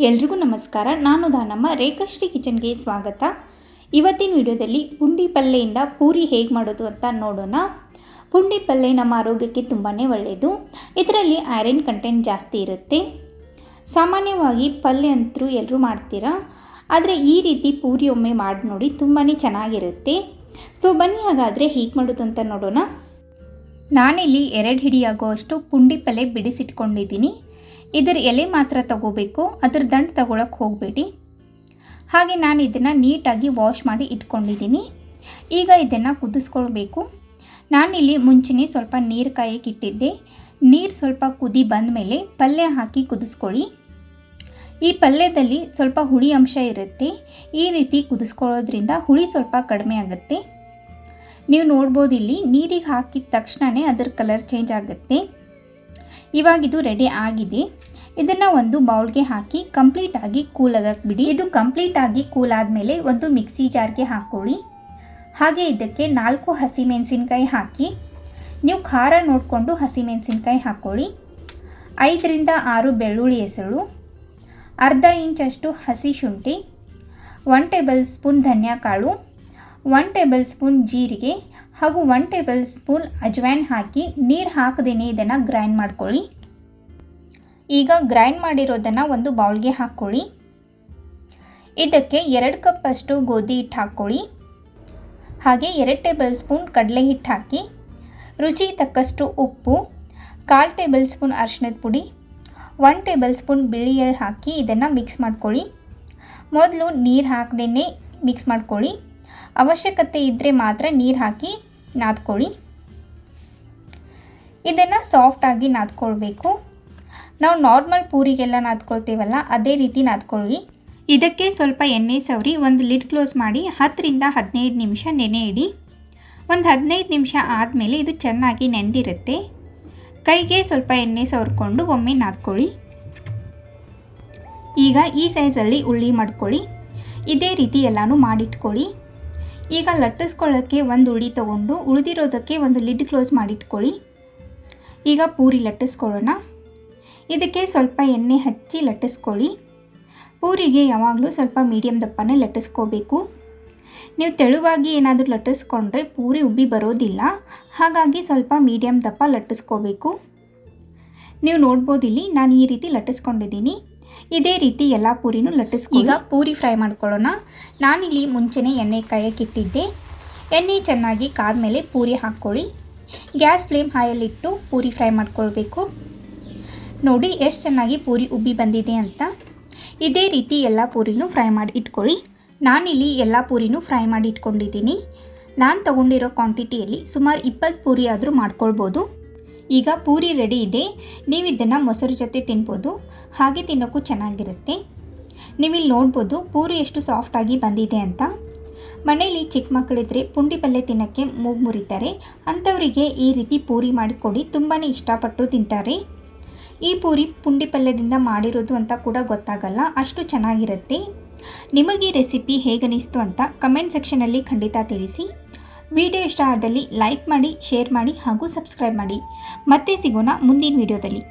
ಎಲ್ರಿಗೂ ನಮಸ್ಕಾರ. ನಾನು ದಾನಮ್ಮ ರೇಖಾಶ್ರೀ ಕಿಚನ್ಗೆ ಸ್ವಾಗತ. ಇವತ್ತಿನ ವಿಡಿಯೋದಲ್ಲಿ ಪುಂಡಿ ಪಲ್ಲೆಯಿಂದ ಪೂರಿ ಹೇಗೆ ಮಾಡೋದು ಅಂತ ನೋಡೋಣ. ಪುಂಡಿ ಪಲ್ಲೆ ನಮ್ಮ ಆರೋಗ್ಯಕ್ಕೆ ತುಂಬಾ ಒಳ್ಳೆಯದು ಇದರಲ್ಲಿ ಐರನ್ ಕಂಟೆಂಟ್ ಜಾಸ್ತಿ ಇರುತ್ತೆ. ಸಾಮಾನ್ಯವಾಗಿ ಪಲ್ಯ ಅಂತರೂ ಎಲ್ಲರೂ ಮಾಡ್ತೀರಾ? ಆದರೆ ಈ ರೀತಿ ಪೂರಿ ಒಮ್ಮೆ ಮಾಡಿ ನೋಡಿ ತುಂಬಾ ಚೆನ್ನಾಗಿರುತ್ತೆ. ಸೊ, ಬನ್ನಿ ಹಾಗಾದರೆ ಹೇಗೆ ಮಾಡೋದು ಅಂತ ನೋಡೋಣ. ನಾನಿಲ್ಲಿ ಎರಡು ಹಿಡಿಯಾಗುವಷ್ಟು ಪುಂಡಿ ಪಲ್ಲೆ ಬಿಡಿಸಿಟ್ಕೊಂಡಿದ್ದೀನಿ. ಇದರ ಎಲೆ ಮಾತ್ರ ತಗೋಬೇಕು, ಅದರ ದಂಡ ತಗೊಳಕ್ಕೆ ಹೋಗಬೇಡಿ. ಹಾಗೆ ನಾನು ಇದನ್ನು ನೀಟಾಗಿ ವಾಶ್ ಮಾಡಿ ಇಟ್ಕೊಂಡಿದ್ದೀನಿ. ಈಗ ಇದನ್ನು ಕುದಿಸ್ಕೊಳ್ಬೇಕು. ನಾನಿಲ್ಲಿ ಮುಂಚೆನೇ ಸ್ವಲ್ಪ ನೀರು ಕಾಯಕ್ಕೆ ಇಟ್ಟಿದ್ದೆ. ನೀರು ಸ್ವಲ್ಪ ಕುದಿ ಬಂದ ಮೇಲೆ ಪಲ್ಯ ಹಾಕಿ ಕುದಿಸ್ಕೊಳ್ಳಿ. ಈ ಪಲ್ಯದಲ್ಲಿ ಸ್ವಲ್ಪ ಹುಳಿ ಅಂಶ ಇರುತ್ತೆ. ಈ ರೀತಿ ಕುದಿಸ್ಕೊಳ್ಳೋದ್ರಿಂದ ಹುಳಿ ಸ್ವಲ್ಪ ಕಡಿಮೆ ಆಗುತ್ತೆ. ನೀವು ನೋಡ್ಬೋದು ಇಲ್ಲಿ ನೀರಿಗೆ ಹಾಕಿದ ತಕ್ಷಣವೇ ಅದರ ಕಲರ್ ಚೇಂಜ್ ಆಗುತ್ತೆ. ಇವಾಗಿದು ರೆಡಿ ಆಗಿದೆ. ಇದನ್ನು ಒಂದು ಬೌಲ್ಗೆ ಹಾಕಿ ಕಂಪ್ಲೀಟಾಗಿ ಕೂಲ್ ಆಗಕ್ಕೆ ಬಿಡಿ ಇದು ಕಂಪ್ಲೀಟಾಗಿ ಕೂಲ್ ಆದಮೇಲೆ ಒಂದು ಮಿಕ್ಸಿ ಜಾರ್ಗೆ ಹಾಕ್ಕೊಳ್ಳಿ. ಹಾಗೆ ಇದಕ್ಕೆ ನಾಲ್ಕು ಹಸಿಮೆಣಸಿನ್ಕಾಯಿ ಹಾಕಿ, ನೀವು ಖಾರ ನೋಡಿಕೊಂಡು ಹಸಿಮೆಣಸಿನ್ಕಾಯಿ ಹಾಕ್ಕೊಳ್ಳಿ. ಐದರಿಂದ ಆರು ಬೆಳ್ಳುಳ್ಳಿ ಹೆಸರು, ಅರ್ಧ ಇಂಚಷ್ಟು ಹಸಿ ಶುಂಠಿ ಒನ್ ಟೇಬಲ್ ಸ್ಪೂನ್ ಧನಿಯಾ ಕಾಳು ಒನ್ ಟೇಬಲ್ ಸ್ಪೂನ್ ಜೀರಿಗೆ ಹಾಗೂ ಒನ್ ಟೇಬಲ್ ಸ್ಪೂನ್ ಅಜ್ವೈನ್ ಹಾಕಿ ನೀರು ಹಾಕದೇನೆ ಇದನ್ನು ಗ್ರೈಂಡ್ ಮಾಡ್ಕೊಳ್ಳಿ. ಈಗ ಗ್ರೈಂಡ್ ಮಾಡಿರೋದನ್ನು ಒಂದು ಬೌಲ್ಗೆ ಹಾಕ್ಕೊಳ್ಳಿ. ಇದಕ್ಕೆ ಎರಡು ಕಪ್ ಅಷ್ಟು ಗೋಧಿ ಹಿಟ್ಟು ಹಾಕ್ಕೊಳ್ಳಿ. ಹಾಗೆ ಎರಡು ಟೇಬಲ್ ಸ್ಪೂನ್ ಕಡಲೆ ಹಿಟ್ಟು ಹಾಕಿ, ರುಚಿ ತಕ್ಕಷ್ಟು ಉಪ್ಪು, ಕಾಲು ಟೇಬಲ್ ಸ್ಪೂನ್ ಅರಿಶಿಣದ ಪುಡಿ ಒನ್ ಟೇಬಲ್ ಸ್ಪೂನ್ ಬಿಳಿ ಎಳ್ಳು ಹಾಕಿ ಇದನ್ನು ಮಿಕ್ಸ್ ಮಾಡ್ಕೊಳ್ಳಿ. ಮೊದಲು ನೀರು ಹಾಕ್ದೇ ಮಿಕ್ಸ್ ಮಾಡ್ಕೊಳ್ಳಿ. ಅವಶ್ಯಕತೆ ಇದ್ದರೆ ಮಾತ್ರ ನೀರು ಹಾಕಿ ನಾದ್ಕೊಳ್ಳಿ. ಇದನ್ನು ಸಾಫ್ಟಾಗಿ ನಾದ್ಕೊಳ್ಬೇಕು. ನಾವು ನಾರ್ಮಲ್ ಪೂರಿಗೆಲ್ಲ ನಾದ್ಕೊಳ್ತೀವಲ್ಲ, ಅದೇ ರೀತಿ ನಾದ್ಕೊಳ್ಳಿ. ಇದಕ್ಕೆ ಸ್ವಲ್ಪ ಎಣ್ಣೆ ಸವರಿ, ಒಂದು ಲಿಡ್ ಕ್ಲೋಸ್ ಮಾಡಿ ಹತ್ತರಿಂದ ಹದಿನೈದು ನಿಮಿಷ ನೆನೆ ಇಡಿ. ಒಂದು ಹದಿನೈದು ನಿಮಿಷ ಆದಮೇಲೆ ಇದು ಚೆನ್ನಾಗಿ ನೆಂದಿರುತ್ತೆ. ಕೈಗೆ ಸ್ವಲ್ಪ ಎಣ್ಣೆ ಸವರ್ಕೊಂಡು ಒಮ್ಮೆ ನಾದ್ಕೊಳ್ಳಿ. ಈಗ ಈ ಸೈಜಲ್ಲಿ ಉಳ್ಳಿ ಮಾಡ್ಕೊಳ್ಳಿ. ಇದೇ ರೀತಿ ಎಲ್ಲನೂ ಮಾಡಿಟ್ಕೊಳ್ಳಿ. ಈಗ ಲಟ್ಟಿಸ್ಕೊಳ್ಳೋಕ್ಕೆ ಒಂದು ಉಳಿ ತೊಗೊಂಡು ಉಳಿದಿರೋದಕ್ಕೆ ಒಂದು ಲಿಡ್ ಕ್ಲೋಸ್ ಮಾಡಿಟ್ಕೊಳ್ಳಿ. ಈಗ ಪೂರಿ ಲಟ್ಟಿಸ್ಕೊಳ್ಳೋಣ. ಇದಕ್ಕೆ ಸ್ವಲ್ಪ ಎಣ್ಣೆ ಹಚ್ಚಿ ಲಟ್ಟಿಸ್ಕೊಳ್ಳಿ. ಪೂರಿಗೆ ಯಾವಾಗಲೂ ಸ್ವಲ್ಪ ಮೀಡಿಯಮ್ ದಪ್ಪನೇ ಲಟ್ಟಿಸ್ಕೋಬೇಕು. ನೀವು ತೆಳುವಾಗಿ ಏನಾದರೂ ಲಟ್ಟಿಸ್ಕೊಂಡ್ರೆ ಪೂರಿ ಉಬ್ಬಿ ಬರೋದಿಲ್ಲ. ಹಾಗಾಗಿ ಸ್ವಲ್ಪ ಮೀಡಿಯಮ್ ದಪ್ಪ ಲಟ್ಟಿಸ್ಕೋಬೇಕು. ನೀವು ನೋಡ್ಬೋದಿಲ್ಲಿ ನಾನು ಈ ರೀತಿ ಲಟ್ಟಿಸ್ಕೊಂಡಿದ್ದೀನಿ. ಇದೇ ರೀತಿ ಎಲ್ಲ ಪೂರಿನೂ ಲಟ್ಟಿಸ್ಕೊ ಈಗ ಪೂರಿ ಫ್ರೈ ಮಾಡ್ಕೊಳ್ಳೋಣ. ನಾನಿಲ್ಲಿ ಮುಂಚೆನೇ ಎಣ್ಣೆ ಕಾಯಕ್ಕಿಟ್ಟಿದ್ದೆ ಎಣ್ಣೆ ಚೆನ್ನಾಗಿ ಕಾದ ಮೇಲೆ ಪೂರಿ ಹಾಕ್ಕೊಳ್ಳಿ. ಗ್ಯಾಸ್ ಫ್ಲೇಮ್ ಹಾಯಲ್ಲಿಟ್ಟು ಪೂರಿ ಫ್ರೈ ಮಾಡ್ಕೊಳ್ಬೇಕು. ನೋಡಿ ಎಷ್ಟು ಚೆನ್ನಾಗಿ ಪೂರಿ ಉಬ್ಬಿ ಬಂದಿದೆ ಅಂತ. ಇದೇ ರೀತಿ ಎಲ್ಲ ಪೂರಿನೂ ಫ್ರೈ ಮಾಡಿ ಇಟ್ಕೊಳ್ಳಿ. ನಾನಿಲ್ಲಿ ಎಲ್ಲ ಪೂರಿನೂ ಫ್ರೈ ಮಾಡಿ ಇಟ್ಕೊಂಡಿದ್ದೀನಿ. ನಾನು ತಗೊಂಡಿರೋ ಕ್ವಾಂಟಿಟಿಯಲ್ಲಿ ಸುಮಾರು ಇಪ್ಪತ್ತು ಪೂರಿ ಆದರೂ ಮಾಡ್ಕೊಳ್ಬೋದು. ಈಗ ಪೂರಿ ರೆಡಿ ಇದೆ. ನೀವು ಇದನ್ನು ಮೊಸರು ಜೊತೆ ತಿನ್ಬೋದು. ಹಾಗೆ ತಿನ್ನೋಕ್ಕೂ ಚೆನ್ನಾಗಿರುತ್ತೆ. ನೀವಿಲ್ಲಿ ನೋಡ್ಬೋದು ಪೂರಿ ಎಷ್ಟು ಸಾಫ್ಟಾಗಿ ಬಂದಿದೆ ಅಂತ. ಮನೆಯಲ್ಲಿ ಚಿಕ್ಕ ಮಕ್ಕಳಿದ್ರೆ ಪುಂಡಿ ಪಲ್ಯ ತಿನ್ನೋಕ್ಕೆ ಮೂಗು ಮುರಿತಾರೆ. ಅಂಥವರಿಗೆ ಈ ರೀತಿ ಪೂರಿ ಮಾಡಿಕೊಡಿ. ತುಂಬಾ ಇಷ್ಟಪಟ್ಟು ತಿಂತಾರೆ. ಈ ಪೂರಿ ಪುಂಡಿ ಪಲ್ಯದಿಂದ ಮಾಡಿರೋದು ಅಂತ ಕೂಡ ಗೊತ್ತಾಗಲ್ಲ. ಅಷ್ಟು ಚೆನ್ನಾಗಿರುತ್ತೆ. ನಿಮಗೆ ರೆಸಿಪಿ ಹೇಗನಿಸ್ತು ಅಂತ ಕಮೆಂಟ್ ಸೆಕ್ಷನಲ್ಲಿ ಖಂಡಿತ ತಿಳಿಸಿ. ವಿಡಿಯೋ ಇಷ್ಟ ಆದಲ್ಲಿ ಲೈಕ್ ಮಾಡಿ ಶೇರ್ ಮಾಡಿ ಹಾಗೂ ಸಬ್ಸ್ಕ್ರೈಬ್ ಮಾಡಿ. ಮತ್ತೆ ಸಿಗೋಣ ಮುಂದಿನ ವಿಡಿಯೋದಲ್ಲಿ.